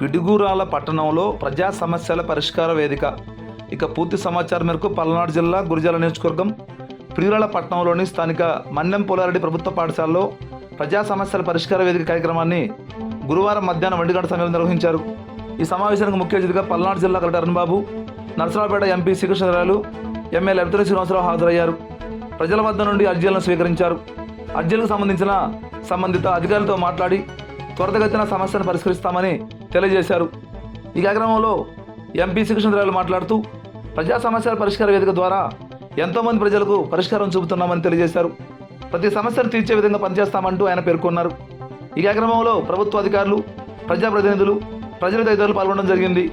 పిడుగురాల పట్టణంలో ప్రజా సమస్యల పరిష్కార వేదిక. ఇక పూర్తి సమాచారం మేరకు పల్నాడు జిల్లా గురిజాల నియోజకవర్గం పిడుగురాల పట్టణంలోని స్థానిక మన్నెం పోలారెడ్డి ప్రభుత్వ పాఠశాలలో ప్రజా సమస్యల పరిష్కార వేదిక కార్యక్రమాన్ని గురువారం మధ్యాహ్నం ఒంటి గంట సమయంలో నిర్వహించారు. ఈ సమావేశానికి ముఖ్య అతిథిగా పల్నాడు జిల్లా కలెక్టర్ అరుణ్బాబు నర్సరావుపేట నరసరావుపేట ఎంపీ శ్రీకృష్ణరాలు ఎమ్మెల్యే అభితల శ్రీనివాసరావు హాజరయ్యారు. ప్రజల వద్ద నుండి అర్జీలను స్వీకరించారు. అర్జీలకు సంబంధించిన సంబంధిత అధికారులతో మాట్లాడి త్వరితగతిన సమస్యను పరిష్కరిస్తామని తెలియజేశారు. ఈ కార్యక్రమంలో ఎంపీ శ్రీకృష్ణరాలు మాట్లాడుతూ ప్రజా సమస్యల పరిష్కార వేదిక ద్వారా ఎంతోమంది ప్రజలకు పరిష్కారం చూపుతున్నామని తెలియజేశారు. ప్రతి సమస్యను తీర్చే విధంగా పనిచేస్తామంటూ ఆయన పేర్కొన్నారు. ఈ కార్యక్రమంలో ప్రభుత్వ అధికారులు ప్రజాప్రతినిధులు ప్రజల తదితరులు పాల్గొనడం జరిగింది.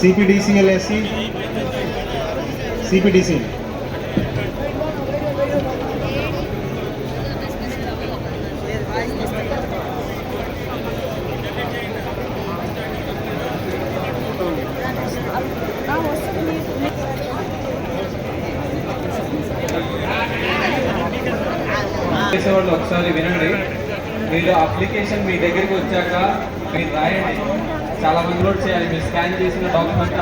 సిపిడిసిఎల్ఎస్సి సిపిడిసి చేసేవాళ్ళు ఒకసారి వినండి. మీరు అప్లికేషన్ మీ దగ్గరికి వచ్చాక మీరు రాయండి. చాలా మంది నోట్ చేయాలి. మీరు స్కాన్ చేసిన డాక్యుమెంట్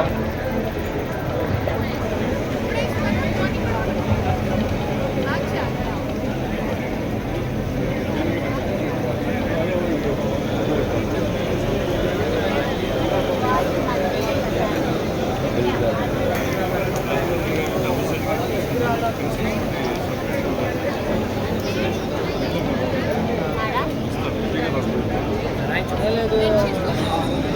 Thank you.